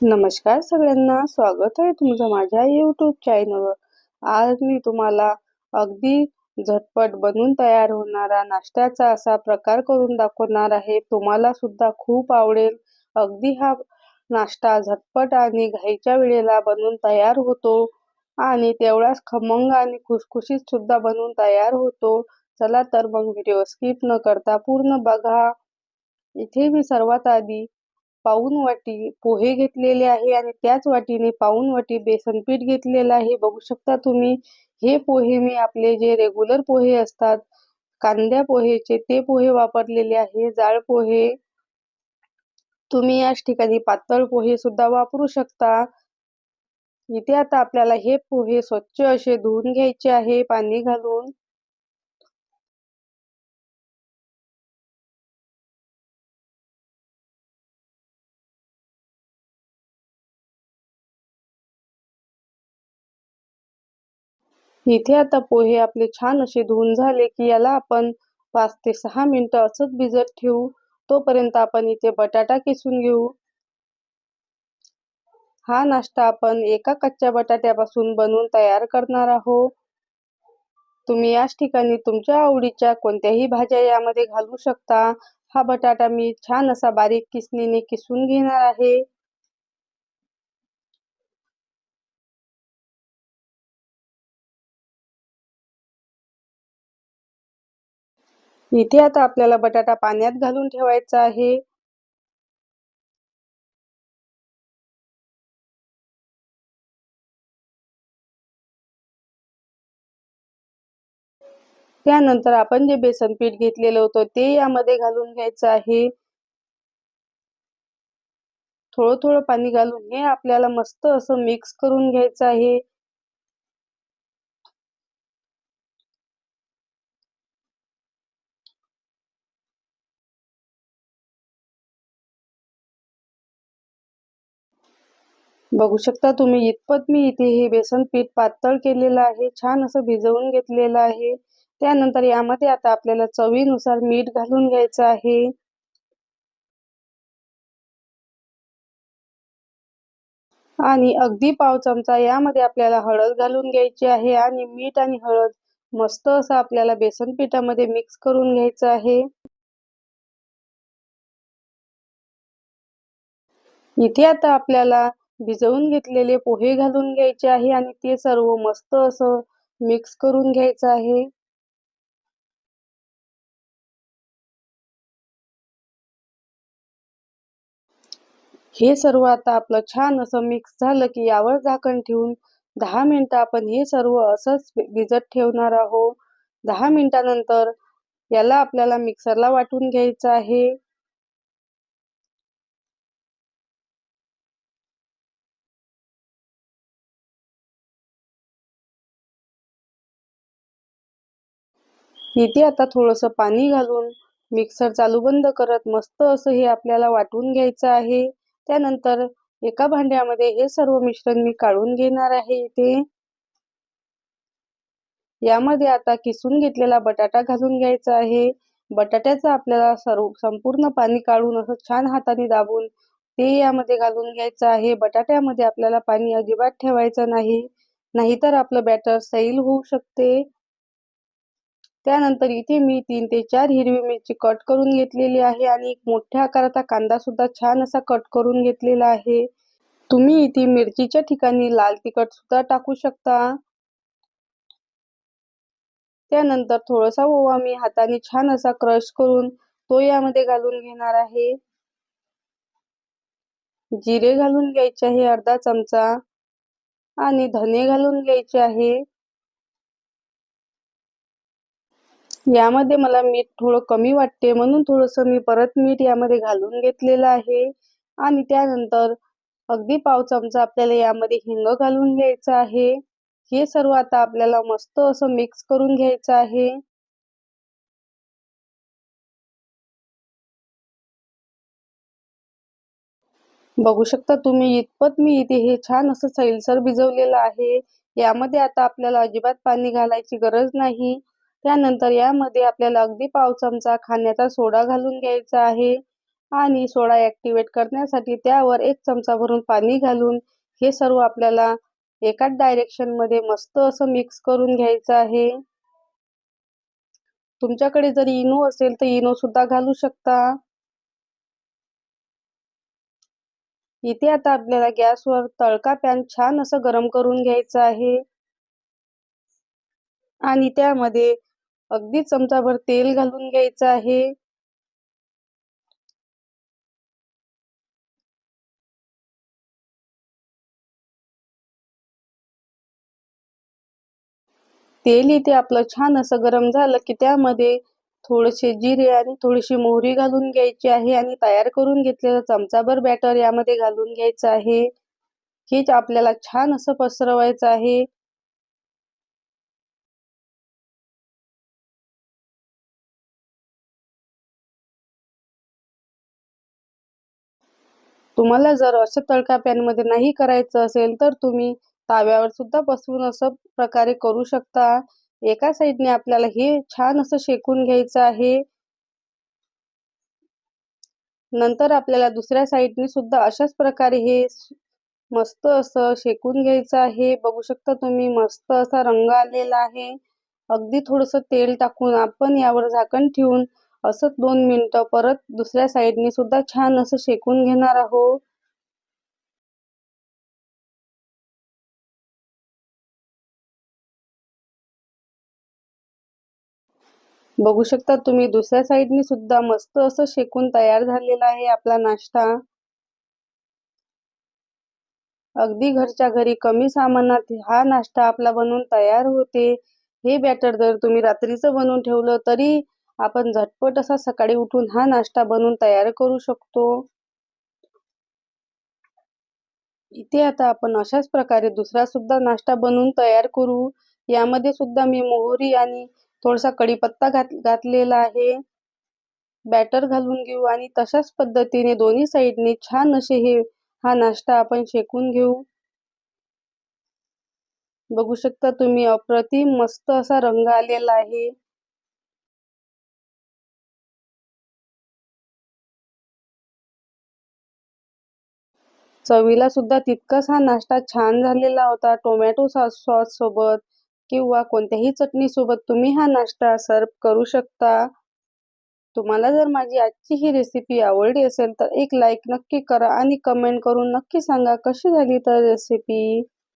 नमस्कार सगळ्यांना. स्वागत आहे तुमचं माझ्या यूट्यूब चॅनलवर आज मी तुम्हाला अगदी झटपट बनून तयार होणारा नाश्त्याचा असा प्रकार करून दाखवणार आहे. तुम्हाला सुद्धा खूप आवडेल. अगदी हा नाश्ता झटपट आणि घाईच्या वेळेला बनवून तयार होतो आणि तेवढाच खमंग आणि खुसखुशीत सुद्धा बनवून तयार होतो. चला तर मग व्हिडिओ स्किप न करता पूर्ण बघा. इथे मी सर्वात आधी पाऊन वाटी पोहे घेतलेले आहे आणि त्याच वाटीने पाऊन वाटी बेसन पीठ घेतलेलं आहे. बघू शकता तुम्ही हे पोहे मी आपले जे रेग्युलर पोहे असतात कांद्या पोहेचे ते पोहे वापरलेले आहे. जाड पोहे तुम्ही याच ठिकाणी पातळ पोहे सुद्धा वापरू शकता. इथे आता आपल्याला हे पोहे स्वच्छ असे धुवून घ्यायचे आहे पाणी घालून. इथे आता पोहे आपले छान असे धुवून झाले की याला आपण पाच ते सहा मिनिटं असंच भिजत ठेवू. तोपर्यंत आपण इथे बटाटा किसून घेऊ. हा नाश्ता आपण एका कच्च्या बटाट्यापासून बनवून तयार करणार आहोत. तुम्ही याच ठिकाणी तुमच्या आवडीच्या कोणत्याही भाज्या यामध्ये घालू शकता. हा बटाटा मी छान असा बारीक किसणीने किसून घेणार आहे. इथे आता आपल्याला बटाटा पाण्यात घालून ठेवायचा आहे. त्यानंतर आपण जे बेसन पीठ घेतलेलं होतं ते यामध्ये घालून घ्यायचं आहे. थोडं थोडं पाणी घालून हे आपल्याला मस्त असं मिक्स करून घ्यायचं आहे. बघू शकता तुम्ही इतपत मी इथे हे बेसन पीठ पातळ केलेलं आहे छान असं भिजवून घेतलेलं आहे. त्यानंतर यामध्ये आता आपल्याला चवीनुसार मीठ घालून घ्यायचं आहे. आणि अगदी पाव चमचा यामध्ये आपल्याला हळद घालून घ्यायची आहे आणि मीठ आणि हळद मस्त असं आपल्याला बेसन पिठामध्ये मिक्स करून घ्यायचं आहे. इथे आता आपल्याला भिजवून घेतलेले पोहे घालून घ्यायचे आहे आणि ते सर्व मस्त असं मिक्स करून घ्यायचं आहे. हे सर्व आता आपलं छान असं मिक्स झालं की यावर झाकण ठेवून दहा मिनिटं आपण हे सर्व असंच भिजत ठेवणार आहोत. दहा मिनिटानंतर याला आपल्याला मिक्सरला वाटून घ्यायचं आहे. इथे आता थोडंसं पाणी घालून मिक्सर चालू बंद करत मस्त असं हे आपल्याला वाटून घ्यायचं आहे. त्यानंतर एका भांड्यामध्ये हे सर्व मिश्रण मी काढून घेणार आहे इथे. यामध्ये आता किसून घेतलेला बटाटा घालून घ्यायचा आहे. बटाट्याचं आपल्याला सर्व संपूर्ण पाणी काढून असं छान हाताने दाबून ते यामध्ये घालून घ्यायचं आहे. बटाट्यामध्ये आपल्याला पाणी अजिबात ठेवायचं नाही. नाहीतर आपलं बॅटर सैल होऊ शकते. त्यानंतर इथे मी तीन ते चार हिरवी मिरची कट करून घेतलेली आहे आणि एक मोठ्या आकाराचा कांदा सुद्धा छान असा कट करून घेतलेला आहे. तुम्ही इथे मिरचीच्या ठिकाणी लाल तिखट सुद्धा टाकू शकता. त्यानंतर थोडासा ओवा मी हाताने छान असा क्रश करून तो यामध्ये घालून घेणार आहे. जिरे घालून घ्यायचे आहे अर्धा चमचा आणि धने घालून घ्यायचे आहे. यामध्ये मला मीठ थोडं कमी वाटते. म्हणून थोडंसं मी परत मीठ यामध्ये घालून घेतलेलं आहे. आणि त्यानंतर अगदी पाव चमचा आपल्याला यामध्ये हिंग घालून घ्यायचं आहे. हे सर्व आता आपल्याला मस्त असं मिक्स करून घ्यायचं आहे. बघू शकता तुम्ही इतपत मी इथे हे छान असं सैलसर भिजवलेलं आहे. यामध्ये आता आपल्याला अजिबात पाणी घालायची गरज नाही. त्यानंतर यामध्ये आपल्याला अगदी पाव चमचा खाण्याचा सोडा घालून घ्यायचा आहे. आणि सोडा ॲक्टिवेट करण्यासाठी त्यावर एक चमचा भरून पाणी घालून हे सर्व आपल्याला एकाच डायरेक्शनमध्ये मस्त असं मिक्स करून घ्यायचं आहे. तुमच्याकडे जर इनो असेल तर इनो सुद्धा घालू शकता. इथे आता आपल्याला गॅसवर तळका पॅन छान असं गरम करून घ्यायचं आहे. आणि त्यामध्ये अगदी चमचाभर तेल घालून घ्यायचं आहे. तेल इथे आपलं छान असं गरम झालं की त्यामध्ये थोडेसे जिरे आणि थोडीशी मोहरी घालून घ्यायची आहे आणि तयार करून घेतलेलं चमचाभर बॅटर यामध्ये घालून घ्यायचं आहे. हेच आपल्याला छान असं पसरवायचं आहे. तुम्हाला जर असं तळका पॅनमध्ये नाही करायचं असेल तर तुम्ही ताव्यावर सुद्धा बसवून असं प्रकारे करू शकता. एका साईडने आपल्याला हे छान असं शेकून घ्यायचं आहे. नंतर आपल्याला दुसऱ्या साईडने सुद्धा अशाच प्रकारे हे मस्त असं शेकून घ्यायचं आहे. बघू शकता तुम्ही मस्त असा रंग आलेला आहे. अगदी थोडंसं तेल टाकून आपण यावर झाकण ठेवून असंच दोन मिनटं परत दुसऱ्या साईडने सुद्धा छान असं शेकून घेणार आहोत. बघू शकता तुम्ही दुसऱ्या साईडने सुद्धा मस्त असं शेकून तयार झालेला आहे आपला नाश्ता. अगदी घरच्या घरी कमी सामानात हा नाश्ता आपला बनवून तयार होते. हे बॅटर जर तुम्ही रात्रीचं बनवून ठेवलं तरी आपण झटपट असा सकाळी उठून हा नाश्ता बनवून तयार करू शकतो. इथे आता आपण अशाच प्रकारे दुसरा सुद्धा नाश्ता बनवून तयार करू. यामध्ये सुद्धा मी मोहरी आणि थोडासा कढीपत्ता घात घातलेला आहे. बॅटर घालून घेऊ आणि तशाच पद्धतीने दोन्ही साईडने छान असे हे हा नाश्ता आपण शेकून घेऊ. बघू शकता तुम्ही अप्रतिम मस्त असा रंग आलेला आहे. चवीला सुद्धा तितकाच हा नाश्ता छान झालेला होता. टोमॅटो सॉस सॉस सोबत किंवा कोणत्याही चटणीसोबत तुम्ही हा नाश्ता सर्व करू शकता. तुम्हाला जर माझी आजची ही रेसिपी आवडली असेल तर एक लाईक नक्की करा आणि कमेंट करून नक्की सांगा कशी झाली तर रेसिपी